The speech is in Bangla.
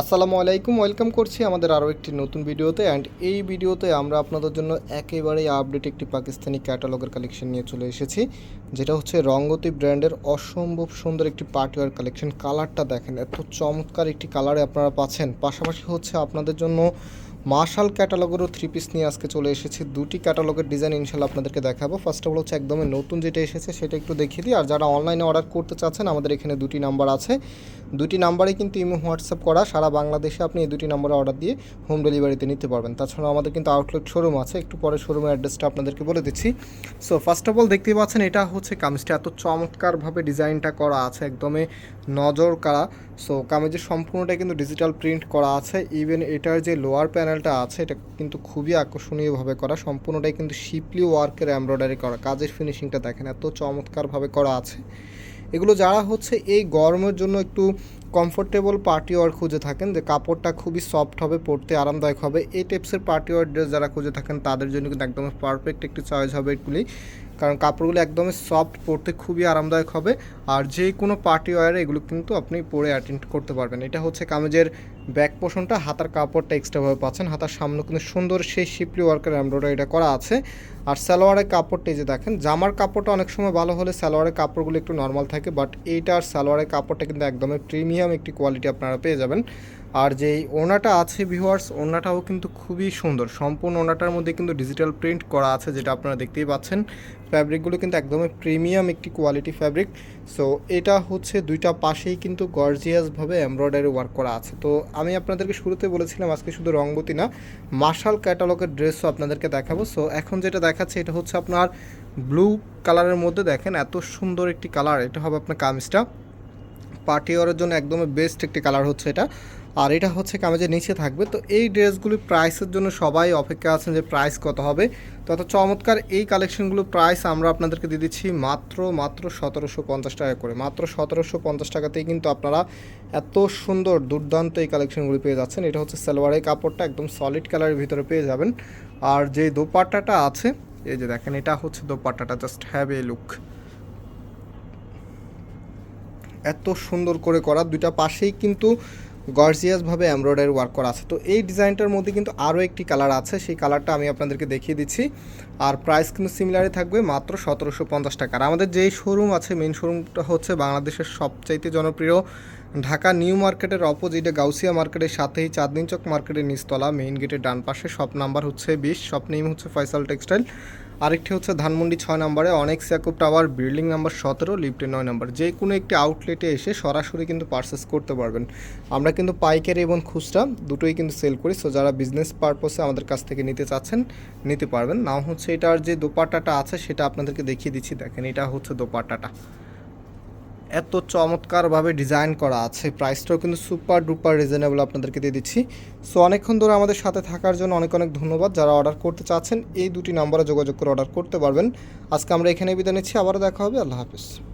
আসসালামু আলাইকুম, ওয়েলকাম করছি আমাদের আরও একটি নতুন ভিডিওতে। অ্যান্ড এই ভিডিওতে আমরা আপনাদের জন্য একেবারেই আপডেট একটি পাকিস্তানি ক্যাটালগের কালেকশন নিয়ে চলে এসেছি, যেটা হচ্ছে রঙ্গতি ব্র্যান্ডের অসম্ভব সুন্দর একটি পার্টিওয়ার কালেকশন। কালারটা দেখেন, এত চমৎকার একটি কালারে আপনারা পাচ্ছেন। পাশাপাশি হচ্ছে আপনাদের জন্য মার্শাল ক্যাটালগেরও থ্রি পিস নিয়ে আজকে চলে এসেছি। দুটি ক্যাটালগের ডিজাইন ইনশাল্লাহ আপনাদেরকে দেখাবো। ফার্স্ট অফ অল হচ্ছে একদমই নতুন যেটা এসেছে সেটা একটু দেখিয়ে দিই। আর যারা অনলাইনে অর্ডার করতে চাচ্ছেন, আমাদের এখানে দুটি নাম্বার আছে। দুটি নাম্বারে কিন্তু ইমো, হোয়াটসঅ্যাপ করা, সারা বাংলাদেশে আপনি এই দুটি নাম্বারে অর্ডার দিয়ে হোম ডেলিভারিতে নিতে পারবেন। তাছাড়া আমাদের কিন্তু আউটলেট শোরুম আছে, একটু পরে শোরুমের অ্যাড্রেসটা আপনাদেরকে বলে দিচ্ছি। সো ফার্স্ট অফ অল দেখতেই পাচ্ছেন, এটা হচ্ছে কামিজটা এত চমৎকারভাবে ডিজাইনটা করা আছে, একদমই নজর কারা সো কামিজের সম্পূর্ণটা কিন্তু ডিজিটাল প্রিন্ট করা আছে। ইভেন এটার যে লোয়ার প্যানেলটা আছে, এটা কিন্তু খুবই আকর্ষণীয়ভাবে করা। সম্পূর্ণটাই কিন্তু শিপলি ওয়ার্কের এমব্রয়ডারি করা। কাজের ফিনিশিংটা দেখেন, এত চমৎকারভাবে করা আছে। এগুলো যারা হচ্ছে এই গরমের জন্য একটু কমফোর্টেবল পার্টি ওয়ার খুঁজে থাকেন, যে কাপড়টা খুবই সফট হবে, পরতে আরামদায়ক হবে। এই টাইপসের পার্টি ওয়ার ড্রেস যারা খুঁজে থাকেন, তাদের জন্য কিন্তু একদম পারফেক্ট একটি চয়েস হবে এগুলি। কারণ কাপড়গুলো একদমই সফট পরতে খুবই আরামদায়ক হবে। আর যে কোনো পার্টি ওয়ারে এগুলো কিন্তু আপনি পরে অ্যাটেন্ড করতে পারবেন। এটা হচ্ছে কামেজের ব্যাক পোষণটা হাতার কাপড়টা এক্সট্রাভাবে পাচ্ছেন। হাতার সামনে কিন্তু সুন্দর সেই শিপলি ওয়ার্কের এমব্রয়ডারিটা করা আছে। আর সালোয়ারের কাপড়টা যে দেখেন, জামার কাপড়টা অনেক সময় ভালো হলে সালোয়ারের কাপড়গুলো একটু নর্মাল থাকে বাট এইটার সালোয়ারের কাপড়টা কিন্তু একদমই প্রিমিয়াম একটি কোয়ালিটি আপনারা পেয়ে যাবেন। আর যেই ওনাটা আছে ভিউয়ার্স ওনাটাও কিন্তু খুবই সুন্দর। সম্পূর্ণ ওনাটার মধ্যে কিন্তু ডিজিটাল প্রিন্ট করা আছে, যেটা আপনারা দেখতেই পাচ্ছেন। ফ্যাব্রিকগুলো কিন্তু একদমই প্রিমিয়াম একটি কোয়ালিটি ফ্যাব্রিক সো এটা হচ্ছে দুইটা পাশেই কিন্তু গর্জিয়াসভাবে এমব্রয়ডারি ওয়ার্ক করা আছে। তো, আমি আপনাদেরকে শুরুতে বলেছিলাম আজকে শুধু রঙ্গতি না মার্শাল ক্যাটালগের ড্রেসও আপনাদেরকে দেখাবো। সো এখন যেটা দেখাচ্ছে, এটা হচ্ছে আপনার ব্লু কালারের মধ্যে দেখেন, এত সুন্দর একটি কালার এটা হবে আপনার কামিজটা। পার্টি ওয়ারের জন্য একদমই বেস্ট একটি কালার হচ্ছে এটা। আর এটা হচ্ছে কামেজের নিচে থাকবে, তো এই ড্রেসগুলি প্রাইসের জন্য সবাই অপেক্ষা আছেন যে প্রাইস কত হবে। তো এত চমৎকার এই কালেকশনগুলো প্রাইস আমরা আপনাদেরকে দিয়ে দিচ্ছি মাত্র মাত্র সতেরোশো পঞ্চাশ টাকা করে। মাত্র সতেরোশো পঞ্চাশ টাকাতেই কিন্তু আপনারা এত সুন্দর, দুর্দান্ত এই কালেকশনগুলি পেয়ে যাচ্ছেন। এটা হচ্ছে সালোয়ারের কাপড়টা একদম সলিড কালারের ভিতরে পেয়ে যাবেন। আর যে দোপাট্টাটা আছে, এই যে দেখেন, এটা হচ্ছে দোপাট্টাটা জাস্ট হ্যাভ এ লুক এত সুন্দর করে করা। দুইটা পাশেই কিন্তু গর্জিয়াসভাবে এমব্রয়ডারি ওয়ার্ক করা আছে। তো এই ডিজাইনটার মধ্যে কিন্তু আরও একটি কালার আছে। সেই কালারটা আমি আপনাদেরকে দেখিয়ে দিচ্ছি। আর প্রাইস কিন্তু সিমিলারই থাকবে মাত্র সতেরোশো পঞ্চাশ টাকা। আমাদের যেই শোরুম আছে মেন শোরুমটা হচ্ছে বাংলাদেশের সবচাইতে জনপ্রিয় ঢাকা নিউ মার্কেটের অপোজিটে গাউসিয়া মার্কেটের সাথেই চাঁদনি চক মার্কেটের নিচতলা, মেইন গেটের ডান পাশে শপ নাম্বার হচ্ছে বিশ শপ নেম হচ্ছে ফয়সাল টেক্সটাইল। আরেকটি হচ্ছে ধানমন্ডি ছয় নম্বরে অনেক সিয়াকুব টাওয়ার, বিল্ডিং নাম্বার সতেরো, লিফটে নয় নম্বর। যে কোনো একটি আউটলেটে এসে সরাসরি কিন্তু পারচেস করতে পারবেন। আমরা কিন্তু পাইকারি এবং খুচরা দুটোই কিন্তু সেল করি সো যারা বিজনেস পারপসে আমাদের কাছ থেকে নিতে চাচ্ছেন, নিতে পারবেন। নাও হচ্ছে এটার যে দোপাট্টাটা আছে, সেটা আপনাদেরকে দেখিয়ে দিচ্ছি, দেখেন এটা হচ্ছে দোপাট্টাটা। এত চমৎকারভাবে ডিজাইন করা আছে। প্রাইসটাও কিন্তু সুপার ডুপার রিজনেবল আপনাদেরকে দিয়ে দিচ্ছি। সো অনেকক্ষণ ধরে আমাদের সাথে থাকার জন্য অনেক অনেক ধন্যবাদ। যারা অর্ডার করতে চাচ্ছেন, এই দুটি নাম্বারে যোগাযোগ করে অর্ডার করতে পারবেন। আজকে আমরা এখানে বিদায় নিচ্ছি। আবারও দেখা হবে। আল্লাহ হাফিজ।